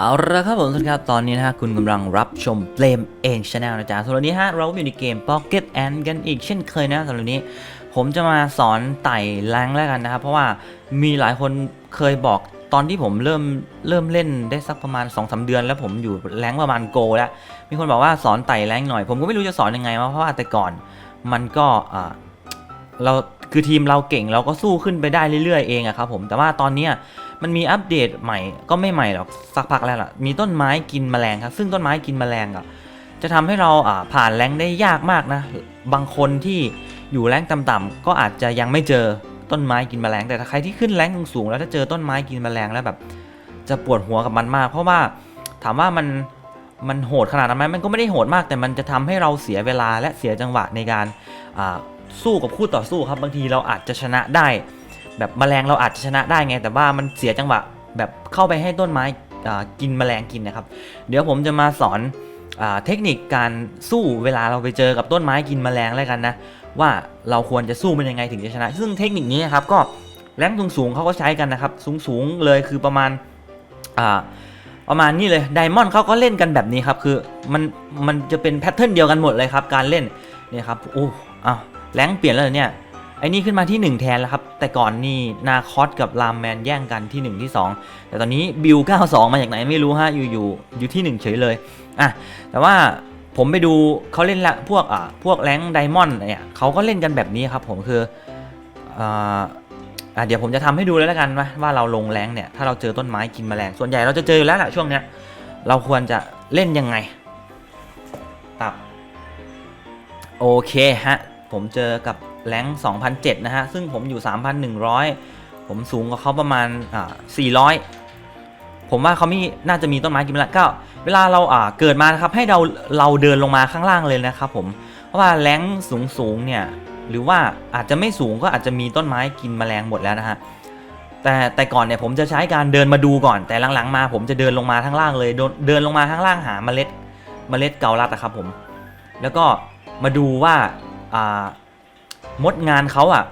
เอาละครับผมสวัสดีครับ ตอนนี้นะฮะคุณกำลังรับชมเ a มเองชาแนลนะจ๊ะสำหรับนนี้ฮะเราอยู่ในเกม Pocket and กันอีกเช่นเคยนะสำหรับนนี้ ผมจะมาสอนไต่แรงแล้วกันนะครับ เพราะว่ามีหลายคนเคยบอกตอนที่ผมเริ่มเริ่มเล่นได้สักประมาณ2อสเดือน แล้วผมอยู่แรงประมาณโกแล้ว มีคนบอกว่าสอนไต่แรงหน่อย ผมก็ไม่รู้จะสอนยังไงเพราะว่าแต่ก่อนมันก็เราคือทีมเราเก่งเราก็สู้ขึ้นไปได้เรื่อยๆเองอะครับผมแต่ว่าตอนเนี้ย มันมีอัปเดตใหม่ก็ไม่ใหม่หรอกสักพักแล้วล่ะ มีต้นไม้กินแมลงครับ ซึ่งต้นไม้กินแมลงอะจะทำให้เราอ่าผ่านแรงได้ยากมากนะ บางคนที่อยู่แรงต่ำๆก็อาจจะยังไม่เจอต้นไม้กินแมลง แต่ถ้าใครที่ขึ้นแรงสูงๆแล้วถ้าเจอต้นไม้กินแมลงแล้วแบบ จะปวดหัวกับมันมาก เพราะว่าถามว่ามันมันโหดขนาดนั้นไหมมันก็ไม่ได้โหดมาก แต่มันจะทำให้เราเสียเวลาและเสียจังหวะในการสู้กับคู่ต่อสู้ครับบางทีเราอาจจะชนะได้ แบบแมลงเราอาจจะชนะได้ไง แต่ว่ามันเสียจังหวะแบบเข้าไปให้ต้นไม้อ่ากินแมลงกินนะครับ เดี๋ยวผมจะมาสอนอาเทคนิคการสู้เวลาเราไปเจอกับต้นไม้กินแมลงแล้วกันนะ ว่าเราควรจะสู้มันยังไงถึงจะชนะ ซึ่งเทคนิคนี้นะครับก็แรงสูงๆเขาก็ใช้กันนะครับ สูงๆเลยคือประมาณอ่าประมาณนี้เลยไดมอนด์เขาก็เล่นกันแบบนี้ครับ คือมันมันจะเป็นแพทเทิร์นเดียวกันหมดเลยครับ การเล่นเนี่ยครับโอ้อ้าวแรงเปลี่ยนแล้วเนี่ย ไอ้นี่ขึ้นมาที่ 1 แทนแล้วครับ แต่ก่อนนี่นาคอสกับรามแมนแย่งกันที่ 1 ที่ 2 แต่ตอนนี้บิล92 มาจากไหนไม่รู้ฮะ อยู่อยู่อยู่ที่ 1 เฉยเลย อะ แต่ว่าผมไปดูเขาเล่นละพวกอะพวกแรงไดมอนด์เนี่ยเขาก็เล่นกันแบบนี้ครับผมคืออ่าอะเดี๋ยวผมจะทำให้ดูแล้วกันว่าว่าเราลงแรงเนี่ยถ้าเราเจอต้นไม้กินแมลงส่วนใหญ่เราจะเจออยู่แล้วแหละช่วงเนี้ยเราควรจะเล่นยังไงตับโอเคฮะผมเจอกับ แรง2,007 นะฮะ ซึ่งผมอยู่ 3,100 ผมสูงกว่าเขาประมาณอ่า400 ผมว่าเขาไม่น่าจะมีต้นไม้กินลงก็เวลาเราอ่าเกิดมานะครับให้เราเราเดินลงมาข้างล่างเลยนะครับผมเพราะว่าแรงสูงสูงเนี่ยหรือว่าอาจจะไม่สูงก็อาจจะมีต้นไม้กินแมลงหมดแล้วนะฮะแต่แต่ก่อนเนี่ยผมจะใช้การเดินมาดูก่อนแต่หลังๆมา ผมจะเดินลงมาข้างล่างเลยเดินเดินลงมาข้างล่างหาเมล็ดเมล็ดเกาลัดอะครับผม แล้วก็มาดูว่าอ่า มดงานเขาอะ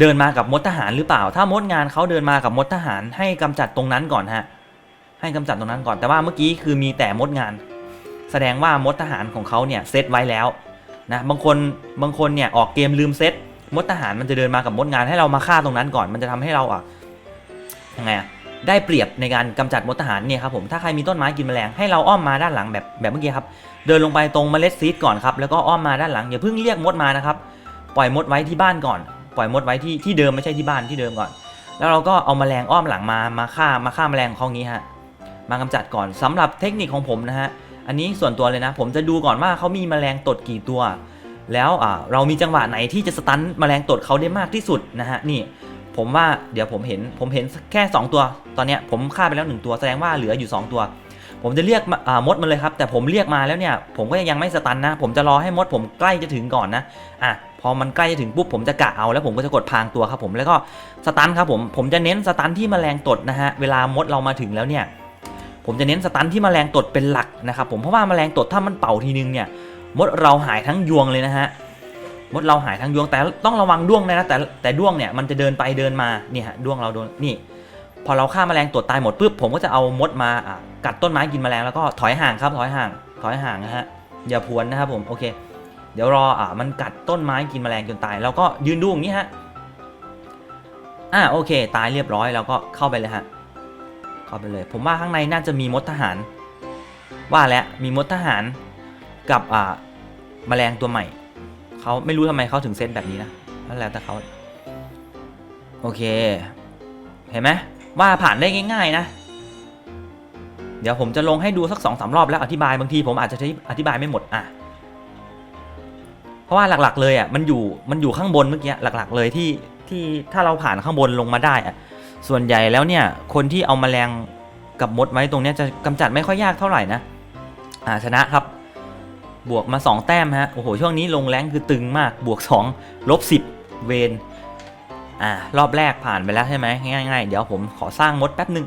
เดินมากับมดทหารหรือเปล่า ถ้ามดงานเขาเดินมากับมดทหาร ให้กำจัดตรงนั้นก่อนฮะ ให้กำจัดตรงนั้นก่อน แต่ว่าเมื่อกี้คือมีแต่มดงาน แสดงว่ามดทหารของเขาเนี่ยเซตไว้แล้วนะ บางคนบางคนเนี่ยออกเกมลืมเซตมดทหารมันจะเดินมากับมดงานให้เรามาฆ่าตรงนั้นก่อน มันจะทำให้เราอะยังไงอะได้เปรียบในการกำจัดมดทหารเนี่ยครับผม ถ้าใครมีต้นไม้กินแมลงให้เราอ้อมมาด้านหลังแบบแบบเมื่อกี้ครับ เดินลงไปตรงเมล็ดซีดก่อนครับ แล้วก็อ้อมมาด้านหลังอย่าเพิ่งเรียกมดมานะครับ ปล่อยมดไว้ที่บ้านก่อน ปล่อยมดไว้ที่ที่เดิมไม่ใช่ที่บ้านที่เดิมก่อน แล้วเราก็เอาแมลงอ้อมหลังมามาฆ่ามาฆ่าแมลงของนี้ฮะมากำจัดก่อนสำหรับเทคนิคของผมนะฮะอันนี้ส่วนตัวเลยนะ ผมจะดูก่อนว่าเขามีแมลงตดกี่ตัว แล้วเรามีจังหวะไหนที่จะสตันแมลงตดเขาได้มากที่สุดนะฮะนี่ผมว่าเดี๋ยวผมเห็นผมเห็นแค่ 2 ตัว ตอนเนี้ยผมฆ่าไปแล้ว 1 ตัวแสดงว่าเหลืออยู่ 2 ตัว ผมจะเรียกมาอ่ามดมาเลยครับ แต่ผมเรียกมาแล้วเนี่ย ผมก็ยังไม่สตันนะ ผมจะรอให้มดผมใกล้จะถึงก่อนนะอะ อมันใกล้จะถึงปุ๊บผมจะกะเอาแล้วผมก็จะกดพางตัวครับผมแล้วก็สตันครับผมผมจะเน้นสตันที่แมลงตดนะฮะเวลามดเรามาถึงแล้วเนี่ยผมจะเน้นสตันที่แมลงตดเป็นหลักนะครับผมเพราะว่าแมลงตดถ้ามันเป่าทีนึงเนี่ยมดเราหายทั้งยวงเลยนะฮะมดเราหายทั้งยวงแต่ต้องระวังด้วงนะแต่แต่ด้วงเนี่ยมันจะเดินไปเดินมาเนี่ยฮะด้วงเราโดนนี่ พอเราฆ่าแมลงตดตายหมดปุ๊บผมก็จะเอามดมากัดต้นไม้กินแมลงแล้วก็ถอยห่างครับถอยห่างถอยห่างนะฮะอย่าพวนนะครับผมโอเค เดี๋ยวรออะมันกัดต้นไม้กินแมลงจนตาย แล้วก็ยืนดูอย่างนี้ฮะอะโอเค ตายเรียบร้อยแล้วก็เข้าไปเลยฮะเข้าไปเลย ผมว่าข้างในน่าจะมีมดทหาร ว่าแล้วมีมดทหารกับอ่าแมลงตัวใหม่เขาไม่รู้ทำไมเขาถึงเซตแบบนี้นะนั่นแล้วแต่เขาโอเค เห็นไหมว่าผ่านได้ง่าย ๆนะ เดี๋ยวผมจะลงให้ดูสักสองสามรอบแล้วอธิบายบางทีผมอาจจะอธิบายไม่หมดอะ เพราะว่าหลักๆเลยอะมันอยู่มันอยู่ข้างบนเมื่อกี้หลัก ๆ เลยที่ที่ถ้าเราผ่านข้างบนลงมาได้อะส่วนใหญ่แล้วเนี่ยคนที่เอามาแมลงกับมดไว้ตรงเนี้ยจะกำจัดไม่ค่อยยากเท่าไหร่นะอ่าชนะครับ บวกมา 2 แต้มฮะโอ้โหช่วงนี้ลงแรงคือตึงมากบวก2ลบ10 เวนอ่ารอบแรกผ่านไปแล้วใช่ไหมง่ายๆ เดี๋ยวผมขอสร้างมดแป๊บหนึ่ง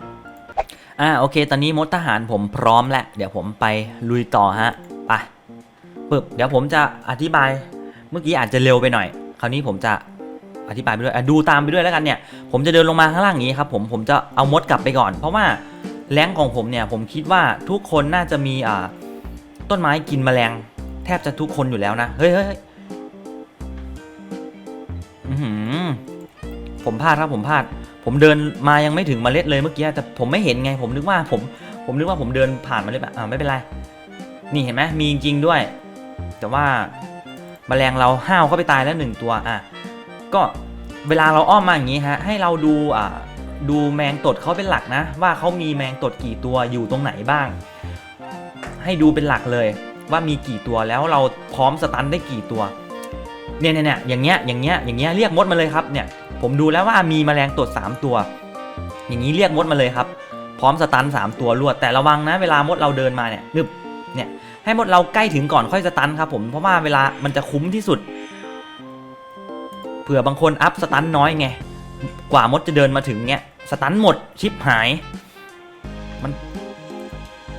อ่าโอเค ตอนนี้มดทหารผมพร้อมแล้วเดี๋ยวผมไปลุยต่อฮะไป ปึ๊บเดี๋ยวผมจะอธิบาย เมื่อกี้อาจจะเร็วไปหน่อย คราวนี้ผมจะอธิบายไปด้วยดูตามไปด้วยแล้วกันเนี่ย ผมจะเดินลงมาข้างล่างอย่างนี้ครับผมผมจะเอามดกลับไปก่อน เพราะว่าแรงของผมเนี่ยผมคิดว่าทุกคนน่าจะมีอ่าต้นไม้กินแมลง แทบจะทุกคนอยู่แล้วนะเฮ้ยเฮ้ยผมพลาดครับผมพลาด ผมเดินมายังไม่ถึงเมล็ดเลยเมื่อกี้แต่ผมไม่เห็นไง ผมนึกว่าผม ผมนึกว่าผมเดินผ่านมาเลยแบบอ่าไม่เป็นไร นี่เห็นไหมมีจริงด้วย แต่ว่าแมลงเราห้าวเข้าไปตายแล้วหนึ่งตัวอะก็เวลาเราอ้อมมาอย่างนี้ฮะให้เราดูอ่าดูแมงตดเขาเป็นหลักนะ ว่าเขามีแมงตดกี่ตัวอยู่ตรงไหนบ้าง ให้ดูเป็นหลักเลย ว่ามีกี่ตัวแล้วเราพร้อมสตันได้กี่ตัวเนี่ยเนี่ยเนี่ยอย่างเงี้ยอย่างเงี้ยอย่างเงี้ยเรียกมดมาเลยครับเนี่ยผมดูแล้วว่ามีแมลงตด 3 ตัว อย่างนี้เรียกมดมาเลยครับ พร้อมสตัน3ตัวรวดแต่ระวังนะ เวลามดเราเดินมาเนี่ยนึบเนี่ย ให้หมดเราใกล้ถึงก่อนค่อยสตันครับผมเพราะว่าเวลามันจะคุ้มที่สุดเผื่อบางคนอัพสตันน้อยไงกว่ามดจะเดินมาถึงเนี่ยสตันหมดชิปหายมัน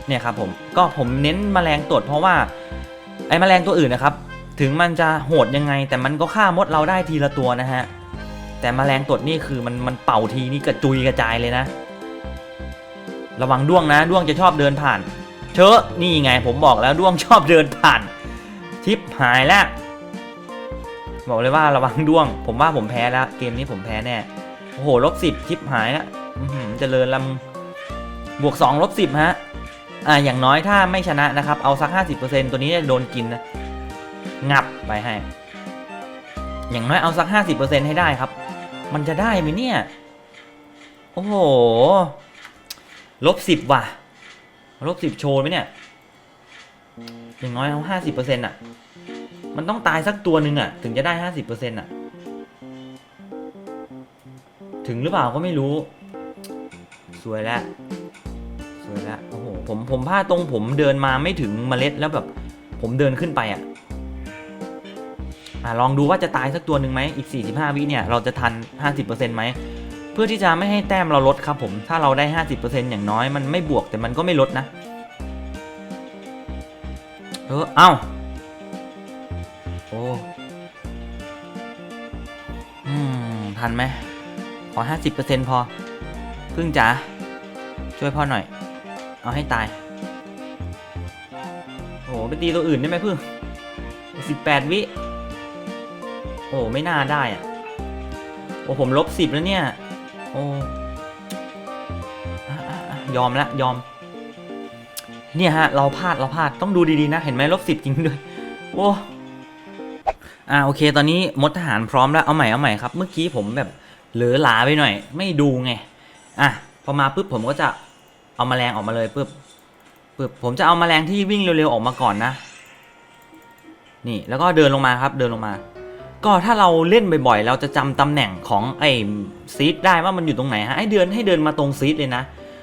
เนี่ยครับผมก็ผมเน้นแมลงตดเพราะว่าไอ้แมลงตัวอื่นนะครับ ถึงมันจะโหดยังไง แต่มันก็ฆ่ามดเราได้ทีละตัวนะฮะแต่แมลงตดนี่คือมันมันเป่าทีนี่กระจุยกระจายเลยนะ ระวังด้วงนะด้วงจะชอบเดินผ่าน เชอะนี่ไงผมบอกแล้วด้วงชอบเดินผ่าน ทิปหายแล้ว บอกเลยว่าระวังด้วง ผมว่าผมแพ้แล้ว เกมนี้ผมแพ้แน่ โอ้โหลบสิบทิปหายแล้วอื้อหือเจริญลำบวกสองลบสิบฮะ อ่าอย่างน้อยถ้าไม่ชนะนะครับ เอาสัก50%ตัวนี้จะโดนกินนะงับไปให้ อย่างน้อยเอาสัก50%ให้ได้ครับ มันจะได้ไหมเนี่ย โอ้โหลบสิบว่ะ ลบสิบโชว์ไหมเนี่ย อย่างน้อยเอาห้าสิบเปอร์เซ็นต์อะ มันต้องตายสักตัวหนึ่งอะ ถึงจะได้ห้าสิบเปอร์เซ็นต์อะ ถึงหรือเปล่าก็ไม่รู้ สวยแล้ว สวยแล้ว โอ้โห ผมผมพลาตรงผมเดินมาไม่ถึงเมล็ดแล้วแบบ ผมเดินขึ้นไปอะอะลองดูว่าจะตายสักตัวหนึ่งไหมอีก 45 วิเนี่ย เราจะทัน 50%ไหม พื่อที่จะไม่ให้แต้มเราลดครับผมถ้าเราได้ 50%อย่างน้อยมันไม่บวกแต่มันก็ไม่ลดนะเออเอ้าโอ้อืมทันไหมขอ 50%พอพึ่งจ๋าช่วยพ่อหน่อย เอาให้ตายโอ้โหไปตีตัวอื่นได้ไหมพึ่ง18วิ โอ้ไม่น่าได้อะโอ้ผมลบสิบแล้วเนี่ย โอ้ยอมละยอม เนี่ยฮะ เราพลาดเราพลาดต้องดูดีๆนะ เห็นไหมลบสิบจริงด้วยโอ้อ่าโอเค ตอนนี้มดทหารพร้อมแล้วเอาใหม่เอาใหม่ครับ เมื่อกี้ผมแบบเหลือหลาไปหน่อย ไม่ดูไงอะพอมาปุ๊บผมก็จะเอาแมลงออกมาเลยปุ๊บปุ๊บผมจะเอาแมลงที่วิ่งเร็วๆออกมาก่อนนะ นี่แล้วก็เดินลงมาครับเดินลงมา ก็ถ้าเราเล่นบ่อยๆ เราจะจำตำแหน่งของไอ้ซีดได้ว่ามันอยู่ตรงไหนฮะให้เดินให้เดินมาตรงซีดเลยนะ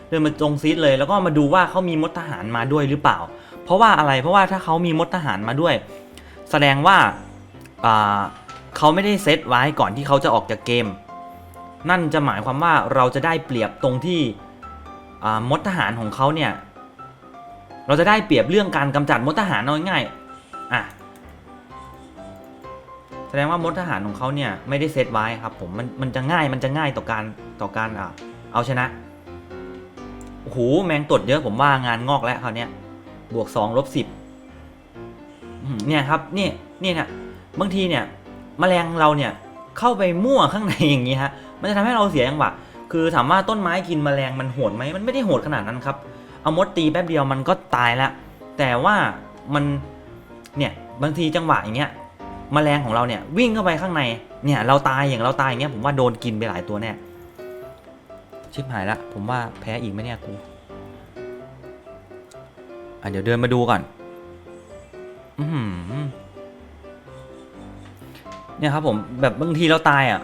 เดินมาตรงซีดเลย แล้วก็มาดูว่าเขามีมดทหารมาด้วยหรือเปล่า เพราะว่าอะไรเพราะว่าถ้าเขามีมดทหารมาด้วย แสดงว่าเขาไม่ได้เซตไว้ก่อนที่เขาจะออกจากเกม นั่นจะหมายความว่าเราจะได้เปรียบตรงที่มดทหารของเขาเนี่ยเราจะได้เปรียบเรื่องการกำจัดมดทหารเอาง่าย แสดงว่ามดทหารของเขาเนี่ยไม่ได้เซตไว้ครับผมมันมันจะง่ายมันจะง่ายต่อการต่อการอ่าเอาชนะโอ้โหแมงตดเยอะผมว่างานงอกแล้วคราวเนี้ยบวก2ลบ10เนี่ยครับเนี่ยเนี่ยนะบางทีเนี่ยแมลงเราเนี่ยเข้าไปมั่วข้างในอย่างนี้ฮะมันจะทำให้เราเสียจังหวะคือถามว่าต้นไม้กินแมลงมันโหดไหมมันไม่ได้โหดขนาดนั้นครับเอามดตีแป๊บเดียวมันก็ตายแล้วแต่ว่ามันเนี่ยบางทีจังหวะอย่างเงี้ย แมลงของเราเนี่ยวิ่งเข้าไปข้างในเนี่ยเราตายอย่างเราตายอย่างเงี้ยผมว่าโดนกินไปหลายตัวแน่ชิบหายละผมว่าแพ้อีกไหมเนี่ยกูอะเดี๋ยวเดินมาดูก่อนอืเนี่ยครับผมแบบบางทีเราตายอะ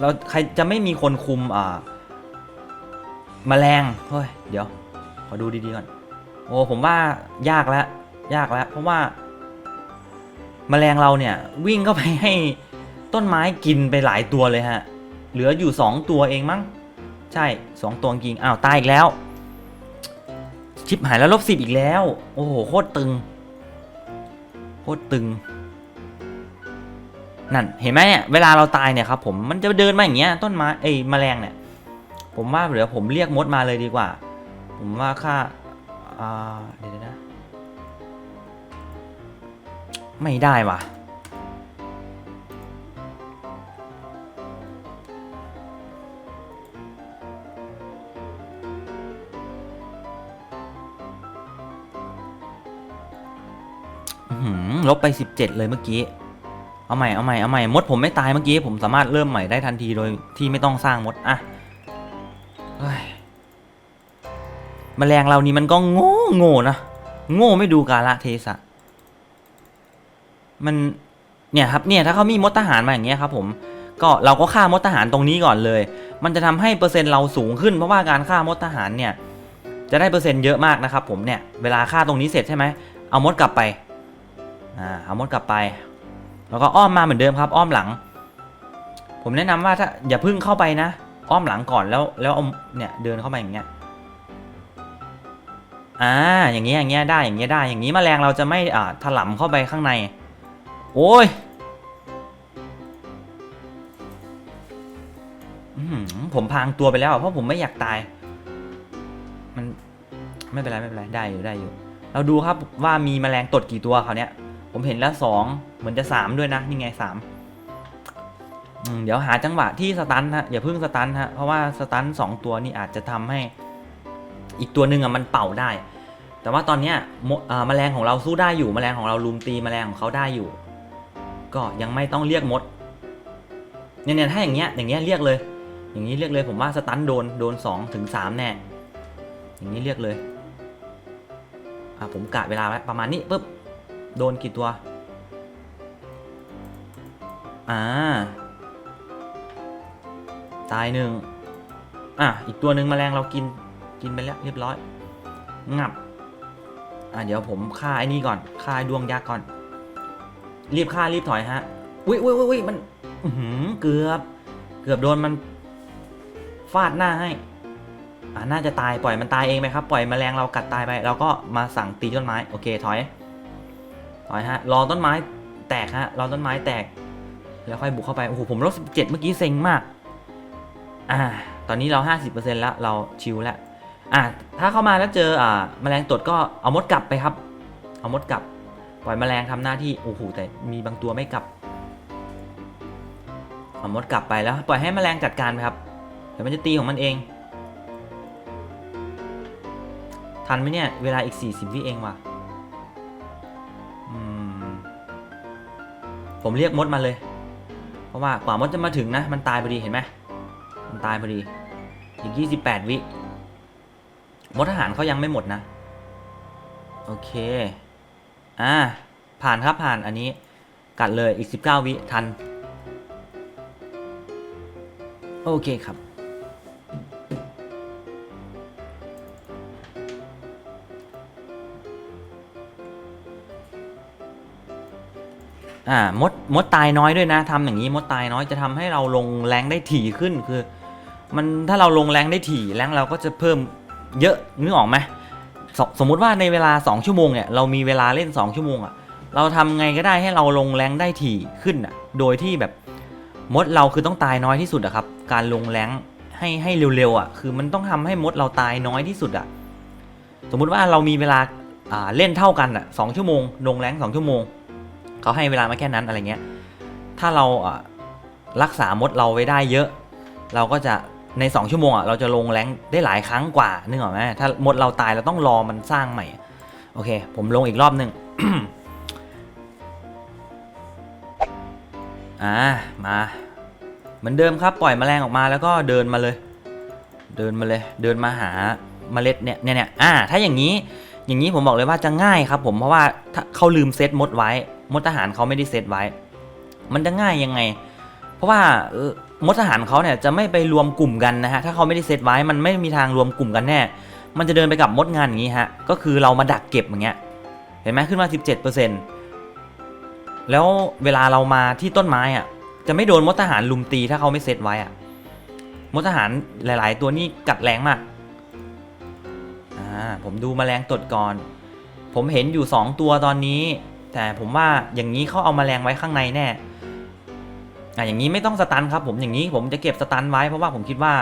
เราใครจะไม่มีคนคุมอ่าแมลงเฮ้ยเดี๋ยว ขอดูดีๆก่อน โอ้ผมว่ายากแล้วยากแล้วเพราะว่า แมลงเราเนี่ยวิ่งเข้าไปให้ต้นไม้กินไปหลายตัวเลยฮะ เหลืออยู่ 2 ตัวเองมั้ง ใช่ 2 ตัวจริง อ้าว ตายอีกแล้ว ชิปหายแล้วลบสิบอีกแล้ว โอ้โห โคตรตึง โคตรตึง นั่น เห็นไหมเนี่ย เวลาเราตายเนี่ยครับผม มันจะเดินมาอย่างเงี้ย ต้นไม้ เอ้ยแมลงเนี่ย ผมว่าเดี๋ยวผมเรียกมดมาเลยดีกว่า ผมว่าค่า อ่า เดี๋ยวนะ ไม่ได้ว่ะ ลบไป 17 เลยเมื่อกี้ เอาใหม่ เอาใหม่ เอาใหม่ มดผมไม่ตายเมื่อกี้ ผมสามารถเริ่มใหม่ได้ทันทีโดยที่ไม่ต้องสร้างมด อะเฮ้แมลงเรานี่มันก็โง่โง่นะ โง่ไม่ดูกาละเทศะ มันเนี่ยครับเนี่ยถ้าเขามีมดทหารมาอย่างเงี้ยครับผมก็เราก็ฆ่ามดทหารตรงนี้ก่อนเลย มันจะทำให้เปอร์เซ็นต์เราสูงขึ้นเพราะว่าการฆ่ามดทหารเนี่ยจะได้เปอร์เซ็นต์เยอะมากนะครับผมเนี่ยเวลาฆ่าตรงนี้เสร็จใช่ไหมเอามดกลับไปอ่าเอามดกลับไป แล้วก็อ้อมมาเหมือนเดิมครับ อ้อมหลัง ผมแนะนำว่าถ้าอย่าพึ่งเข้าไปนะ อ้อมหลังก่อนแล้วแล้วเอาเนี่ยเดินเข้ามาอย่างเงี้ยอ่าอย่างเงี้ยอย่างเงี้ยได้อย่างเงี้ยได้อย่างงี้แมลงเราจะไม่อ่าถลำเข้าไปข้างใน โอ้ยผมพางตัวไปแล้วเพราะผมไม่อยากตาย มันไม่เป็นไรไม่เป็นไรได้อยู่ได้อยู่ เราดูครับว่ามีแมลงตดกี่ตัวเขาเนี้ย ผมเห็นแล้วสองเหมือนจะสามด้วยนะนี่ไงสามเดี๋ยวหาจังหวะที่สตันฮะอย่าเพิ่งสตันฮะเพราะว่าสตันสองตัวนี่อาจจะทำให้ อีกตัวหนึ่งอะมันเป่าได้ แต่ว่าตอนเนี้ยแมลงของเราสู้ได้อยู่แมลงของเราลุมตีแมลงของเขาได้อยู่ ก็ยังไม่ต้องเรียกมดเนี่ยเนี่ยถ้าอย่างเงี้ยอย่างเงี้ยเรียกเลย อย่างนี้เรียกเลยผมว่าสตันโดนโดนสองถึงสามแน่อย่างนี้เรียกเลยอะผมกะเวลาไว้ประมาณนี้ปุ๊บโดนกี่ตัวอ่าตายหนึ่งอะอีกตัวหนึ่งแมลงเรากินกินไปแล้วเรียบร้อย งับอะเดี๋ยวผมฆ่าไอ้นี่ก่อนฆ่าดวงยักษ์ก่อน รีบฆ่ารีบถอยฮะอุ้ยอุ้ยอุ้ยยมันเกือบ เกือบโดนมันฟาดหน้าให้อ่าน่าจะตายปล่อยมันตายเองไหมครับ ปล่อยแมลงเรากัดตายไปเราก็มาสั่งตีต้นไม้โอเคถอย ถอยฮะรอต้นไม้แตกฮะรอต้นไม้แตก แล้วค่อยบุกเข้าไปโอ้โหผมลบ17เมื่อกี้เซ็งมาก อ่า ตอนนี้เรา50%แล้วเราชิลแล้วอ่าถ้าเข้ามาแล้วเจออ่าแมลงตดก็เอามดกลับไปครับ เอามดกลับ ปล่อยแมลงทำหน้าที่โอ้โหแต่มีบางตัวไม่กลับเอามดกลับไปแล้ว ปล่อยให้แมลงจัดการไปครับเดี๋ยวมันจะตีของมันเอง ทันไหมเนี่ย เวลาอีก 40 วิเองว่ะผมเรียกมดมาเลย เพราะว่ากว่ามดจะมาถึงนะ มันตายพอดีเห็นไหมมันตายพอดี อีก 28 วิ มดทหารเขายังไม่หมดนะ โอเค อ่า ผ่านครับผ่านอันนี้ กัดเลยอีก 19 วิทัน โอเคครับ อ่า มด มดตายน้อยด้วยนะทำอย่างนี้มดตายน้อยจะทำให้เราลงแรงได้ถี่ขึ้นคือ มันถ้าเราลงแรงได้ถี่แรงเราก็จะเพิ่มเยอะนึกออกไหม สสมมุติว่าในเวลา 2 ชั่วโมงเนี่ยเรามีเวลาเล่น 2 ชั่วโมงอะเราทำไงก็ได้ให้เราลงแรงได้ถี่ขึ้นอะโดยที่แบบมดเราคือต้องตายน้อยที่สุดอะครับ การลงแรงให้ให้เร็วๆอะคือมันต้องทำให้มดเราตายน้อยที่สุดอะสมมุติว่าเรามีเวลาอ่าเล่นเท่ากันอะสองชั่วโมงลงแรงสองชั่วโมงเขาให้เวลามาแค่นั้นอะไรเงี้ยถ้าเราอะรักษามดเราไว้ได้เยอะ เราก็จะ ใน 2 ชั่วโมงอะเราจะลงแรงได้หลายครั้งกว่านึกออกไหมถ้ามดเราตายเราต้องรอมันสร้างใหม่ โอเค ผมลงอีกรอบหนึ่งอ่ามาเหมือนเดิมครับปล่อยแมลงออกมาแล้วก็เดินมาเลย เดินมาเลย เดินมาหาเมล็ดเนี่ยเนี่ยเนี่ยอ่า ถ้าอย่างนี้อย่างนี้ผมบอกเลยว่าจะง่ายครับ ผมเพราะว่าถ้าเขาลืมเซตมดไว้ มดทหารเขาไม่ได้เซตไว้ มันจะง่ายยังไง เพราะว่า มดทหารเขาเนี่ยจะไม่ไปรวมกลุ่มกันนะฮะถ้าเขาไม่ได้เซตไว้มันไม่มีทางรวมกลุ่มกันแน่ มันจะเดินไปกับมดงานอย่างนี้ฮะก็คือเรามาดักเก็บอย่างเงี้ยเห็นไหมขึ้นมา 17%แล้วเวลาเรามาที่ต้นไม้อะจะไม่โดนมดทหารลุมตีถ้าเขาไม่เซตไว้อะมดทหารหลาย ๆ ตัวนี่กัดแรงมากอ่าผมดูแมลงตดก่อน ผมเห็นอยู่ 2 ตัวตอนนี้ แต่ผมว่าอย่างนี้เขาเอาแมลงไว้ข้างในแน่ อะอย่างนี้ไม่ต้องสตันครับผมอย่างนี้ผมจะเก็บสตันไว้เพราะว่าผมคิดว่า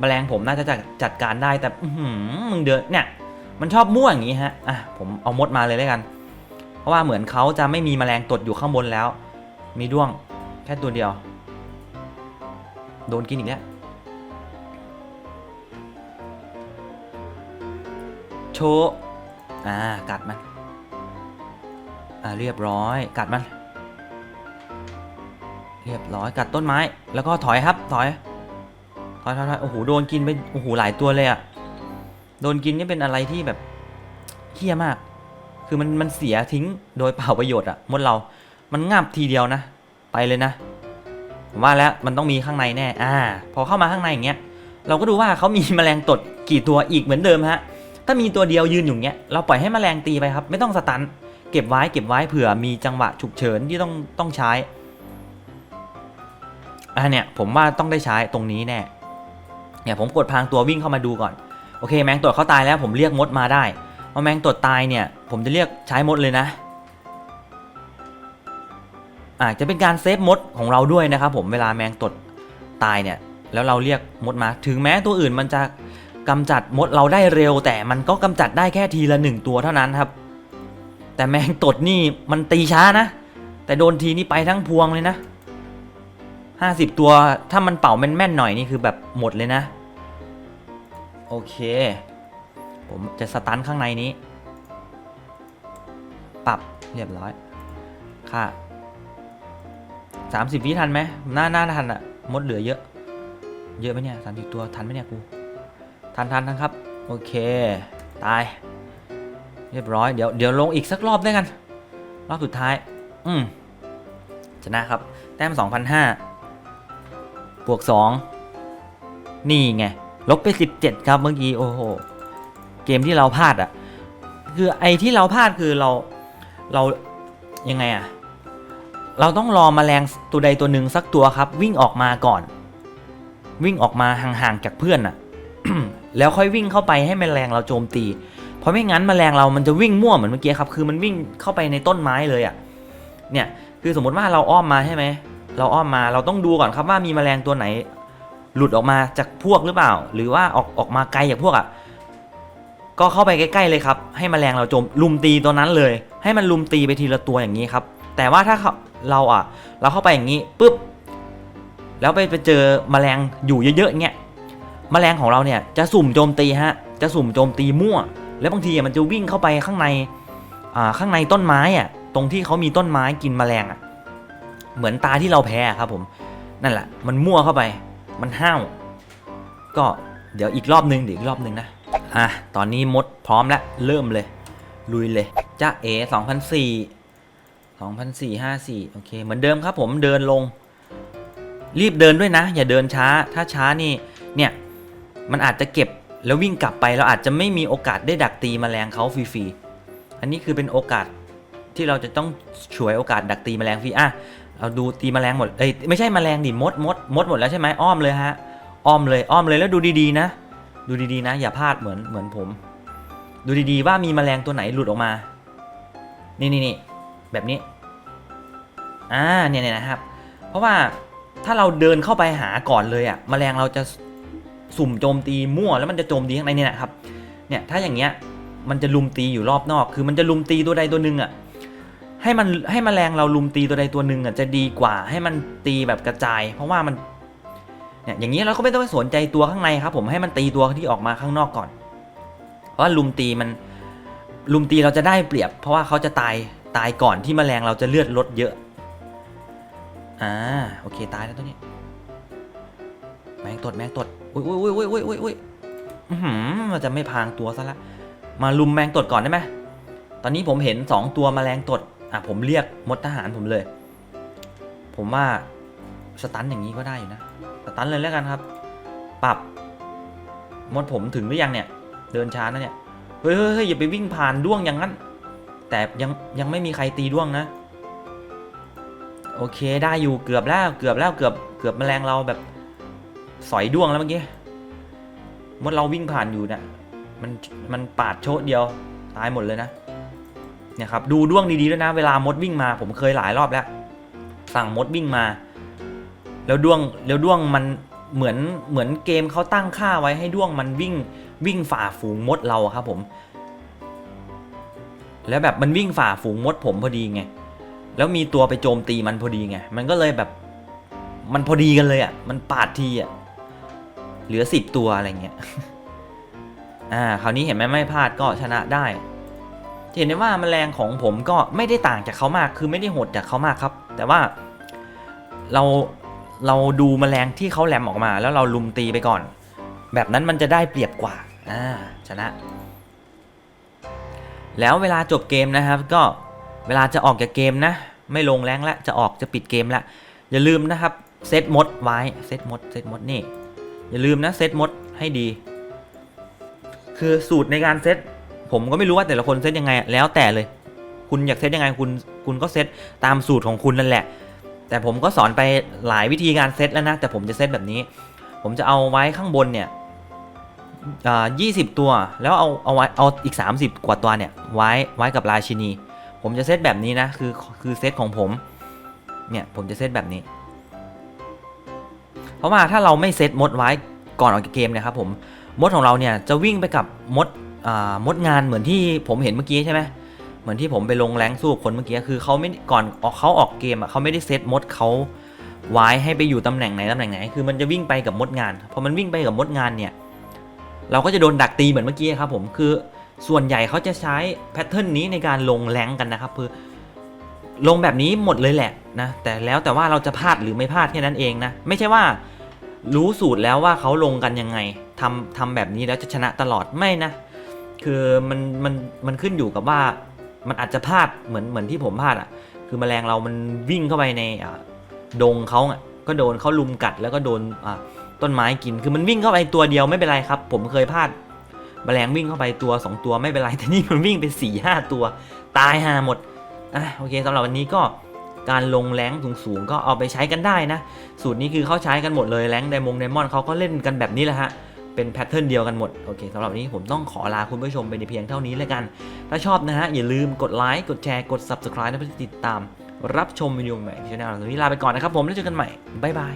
แมลงผมน่าจะจัดจัดการได้แต่อื้อหือมึงเดินเนี่ย มันชอบมั่วอย่างนี้ฮะอะผมเอามดมาเลยแล้วกัน เพราะว่าเหมือนเขาจะไม่มีแมลงตดอยู่ข้างบนแล้ว มีด้วงแค่ตัวเดียว โดนกินอีกแล้วโชว์อ่ากัดมันอ่าเรียบร้อยกัดมัน เรียบร้อยกัดต้นไม้ แล้วก็ถอยครับ ถอย ถอยถอยถอยโอ้โหโดนกินไปโอ้โหหลายตัวเลยอะโดนกินนี่เป็นอะไรที่แบบเฮี้ยมาก คือมันมันเสียทิ้งโดยเปล่าประโยชน์อะมดเรา มันงับทีเดียวนะ ไปเลยนะผมว่าแล้วมันต้องมีข้างในแน่ อ่า พอเข้ามาข้างในอย่างเงี้ย เราก็ดูว่าเขามีแมลงตดกี่ตัวอีกเหมือนเดิมฮะ ถ้ามีตัวเดียวยืนอยู่เงี้ย เราปล่อยให้แมลงตีไปครับ ไม่ต้องสตัน เก็บไว้เก็บไว้เผื่อมีจังหวะฉุกเฉินที่ต้องต้องใช้ อ่าเนี่ยผมว่าต้องได้ใช้ตรงนี้แน่เนี่ยผมกดพรางตัววิ่งเข้ามาดูก่อนโอเคแมงตดเขาตายแล้วผมเรียกมดมาได้พอแมงตดตายเนี่ย ผมจะเรียกใช้มดเลยนะอาจจะเป็นการเซฟมดของเราด้วยนะครับผมเวลาแมงตดตายเนี่ย แล้วเราเรียกมดมา ถึงแม้ตัวอื่นมันจะกำจัดมดเราได้เร็ว แต่มันก็กำจัดได้แค่ทีละหนึ่งตัวเท่านั้นครับ แต่แมงตดนี่มันตีช้านะ แต่โดนทีนี่ไปทั้งพวงเลยนะ ห้าสิบตัวถ้ามันเป่าแม่นๆหน่อยนี่คือแบบหมดเลยนะ โอเค ผมจะสตันข้างในนี้ ปรับเรียบร้อย ค่ะสามสิบวิทันไหมหน่าหน่าทันอะมดเหลือเยอะ เยอะไหมเนี่ยสามสิบตัวทันไหมเนี่ยกู ทันทันทันครับ โอเค ตาย เรียบร้อย เดี๋ยวเดี๋ยวลงอีกสักรอบด้วยกัน รอบสุดท้าย อืมชนะครับ แต้ม2,005 บวก 2 นี่ไง ลบไป 17 ครับเมื่อกี้ โอ้โห เกมที่เราพลาดอะ่ะ คือไอ้ที่เราพลาดคือเรา เรา ยังไงอะ่ะ เราต้องรอมแมลงตัวใดตัวหนึ่งสักตัวครับ วิ่งออกมาก่อน วิ่งออกมาห่างๆจากเพื่อนอะ แล้วค่อยวิ่งเข้าไปให้แมลงเราโจมตี เพราะไม่งั้นแมลงเรามันจะวิ่งมั่วเหมือนเมื่อกี้ครับ คือมันวิ่งเข้าไปในต้นไม้เลยอะ่ะ เนี่ย คือสมมติว่าเราอ้อมมาใช่ไหม เราอ้อมมาเราต้องดูก่อนครับว่ามีแมลงตัวไหน หลุดออกมาจากพวกหรือเปล่า หรือว่าออกออกมาไกลจากพวกอะ่ะก็เข้าไปใกล้ๆเลยครับ ให้แมลงเราโจมลุมตีตัวนั้นเลย ให้มันลุมตีไปทีละตัวอย่างนี้ครับ แต่ว่าถ้าเขาเราอะ เราเข้าไปอย่างนี้ปุ๊บแล้วไปไปเจอแมลงอยู่เยอะๆเงี้ยแมลงของเราเนี่ยจะสุ่มโจมตีฮะจะสุ่มโจมตีมั่ว แล้วบางทีมันจะวิ่งเข้าไปข้างในอ่าข้างในต้นไม้อะตรงที่เขามีต้นไม้กินแมลงอะ เหมือนตาที่เราแพ้ครับผมนั่นแหละ มันมั่วเข้าไป มันห้าว ก็เดี๋ยวอีกรอบนึงเดี๋ยวอีกรอบนึงนะอะตอนนี้มดพร้อมแล้ว เริ่มเลย ลุยเลยจ้าเอสองพันสี่สองพันสี่ห้าสี่โอเค เหมือนเดิมครับผมเดินลง รีบเดินด้วยนะ อย่าเดินช้า ถ้าช้านี่ เนี่ย มันอาจจะเก็บแล้ววิ่งกลับไปเราอาจจะไม่มีโอกาสได้ดักตีแมลงเขาฟรีๆ อันนี้คือเป็นโอกาสที่เราจะต้องฉวยโอกาสดักตีแมลงฟรีอะ เราดูตีแมลงหมด เอ้ยไม่ใช่แมลงดิมดมดมดหมดแล้วใช่ไหมอ้อมเลยฮะ อ้อมเลยอ้อมเลยแล้วดูดีๆนะ ดูดีๆนะ อย่าพลาดเหมือนเหมือนผม ดูดีๆว่ามีแมลงตัวไหนหลุดออกมา นี่นี่นี่แบบนี้ อ่าเนี่ยเนี่ยนะครับ เพราะว่าถ้าเราเดินเข้าไปหาก่อนเลยอะ่ะแมลงเราจะสุ่มโจมตีมั่วแล้วมันจะโจมตีข้างในเนี่ยนะครับ เนี่ยถ้าอย่างเงี้ยมันจะลุมตีอยู่รอบนอก คือมันจะลุมตีตัวใดตัวหนึ่งอะ่ะ ให้มันให้แมลงเราลุมตีตัวใดตัวหนึ่งอะจะดีกว่าให้มันตีแบบกระจาย เพราะว่ามันเนี่ยอย่างนี้เราก็ไม่ต้องไปสนใจตัวข้างในครับ ผมให้มันตีตัวที่ออกมาข้างนอกก่อน เพราะว่าลุมตีมันลุมตีเราจะได้เปรียบ เพราะว่าเขาจะตายตายก่อนที่แมลงเราจะเลือดลดเยอะอ่าโอเคตายแล้วตัวนี้แมงตดแมงตดอุ้ยอุ้ยอุ้ยอุ้ยอุ้ยอุ้ยอื้อหือมันจะไม่พางตัวซะละมาลุมแมงตดก่อนได้ไหมตอนนี้ผมเห็นสองตัวแมลงตด อะผมเรียกมดทหารผมเลย ผมว่าสตันอย่างนี้ก็ได้อยู่นะสตันเลยแล้วกันครับ ปรับ มดผมถึงหรือยังเนี่ย เดินช้านะเนี่ยเฮ้ยเฮ้ยเฮ้ยอย่าไปวิ่งผ่านด้วงอย่างนั้น แต่ยังยังไม่มีใครตีด้วงนะ โอเคได้อยู่เกือบแล้วเกือบแล้วเกือบเกือบแมลงเราแบบสอยด้วงแล้วเมื่อกี้มดเราวิ่งผ่านอยู่เนี่ยมันมันปาดโชะเดียว ตายหมดเลยนะ เนี่ยครับดูด้วงดีๆด้วยนะเวลามดวิ่งมา ผมเคยหลายรอบแล้ว สั่งมดวิ่งมา แล้วด้วงแล้วด้วงมันเหมือนเหมือนเกมเขาตั้งค่าไว้ให้ด้วงมันวิ่งวิ่งฝ่าฝูงมดเราครับผม แล้วแบบมันวิ่งฝ่าฝูงมดผมพอดีไงแล้วมีตัวไปโจมตีมันพอดีไงมันก็เลยแบบมันพอดีกันเลยอะ่ะมันปาดทีอะ่ะเหลือสิบตัวอะไรเงี้ยอ่าคราวนี้เห็นไหมไม่พลาดก็ชนะได้ เห็นได้ว่าแมลงของผมก็ไม่ได้ต่างจากเขามาก คือไม่ได้โหดจากเขามากครับ แต่ว่าเราเราดูแมลงที่เขาแหลมออกมา แล้วเราลุมตีไปก่อน แบบนั้นมันจะได้เปรียบกว่าอ่าชนะ แล้วเวลาจบเกมนะครับก็เวลาจะออกจากเกมนะ ไม่ลงแรงละจะออกจะปิดเกมละอย่าลืมนะครับเซตมดไว้เซตมดเซตมดนี่อย่าลืมนะเซตมดให้ดี คือสูตรในการเซต ผมก็ไม่รู้ว่าแต่ละคนเซตยังไง แล้วแต่เลย คุณอยากเซตยังไงคุณคุณก็เซตตามสูตรของคุณนั่นแหละ แต่ผมก็สอนไปหลายวิธีการเซตแล้วนะ แต่ผมจะเซตแบบนี้ ผมจะเอาไว้ข้างบนเนี่ยอ่า20ตัว แล้วเอาเอาไว้เอาอีก 30 กว่าตัวเนี่ยไว้ไว้กับราชินี ผมจะเซตแบบนี้นะคือคือเซตของผมเนี่ยผมจะเซตแบบนี้ เพราะว่าถ้าเราไม่เซตมดไว้ก่อนออกจากเกมเนะครับผมมดของเราเนี่ยจะวิ่งไปกับมด มดงานเหมือนที่ผมเห็นเมื่อกี้ใช่ไหมเหมือนที่ผมไปลงแรงสู้คนเมื่อกี้คือเขาไม่ก่อนออกเขาออกเกมอะเขาไม่ได้เซตมดเขาไว้ให้ไปอยู่ตำแหน่งไหนตำแหน่งไหนคือมันจะวิ่งไปกับมดงานพอมันวิ่งไปกับมดงานเนี่ยเราก็จะโดนดักตีเหมือนเมื่อกี้ครับผมคือส่วนใหญ่เขาจะใช้แพทเทิร์นนี้ในการลงแรงกันนะครับคือลงแบบนี้หมดเลยแหละนะแต่แล้วแต่ว่าเราจะพลาดหรือไม่พลาดแค่นั้นเองนะไม่ใช่ว่ารู้สูตรแล้วว่าเขาลงกันยังไงทำทำแบบนี้แล้วจะชนะตลอดไม่นะ คือมันมันมันขึ้นอยู่กับว่ามันอาจจะพลาดเหมือนเหมือนที่ผมพลาดอะ คือแมลงเรามันวิ่งเข้าไปในอ่าดงเขาอะก็โดนเขาลุมกัดแล้วก็โดนอ่าต้นไม้กิน คือมันวิ่งเข้าไปตัวเดียวไม่เป็นไรครับ ผมเคยพลาดแมลงวิ่งเข้าไปตัว 2 ตัวไม่เป็นไรแต่นี่มันวิ่งไป4ี่ห้าตัว ตายห่าหมดอะโอเคสำหรับวันนี้ก็การลงแรงสูงๆก็เอาไปใช้กันได้นะ สูตรนี้คือเขาใช้กันหมดเลยแรงไดมงไดมอนเขาก็เล่นกันแบบนี้แหละฮะ เป็นแพทเทิร์นเดียวกันหมด โอเคสำหรับวันนี้ผมต้องขอลาคุณผู้ชมไปในเพียงเท่านี้แล้วกัน ถ้าชอบนะฮะ อย่าลืมกดไลค์ กดแชร์ กด Subscribe และเพื่อติดตาม รับชมวิดีโอใหม่ช่องเราวันนี้ลาไปก่อนนะครับผม แล้วเจอกันใหม่ บ๊ายบาย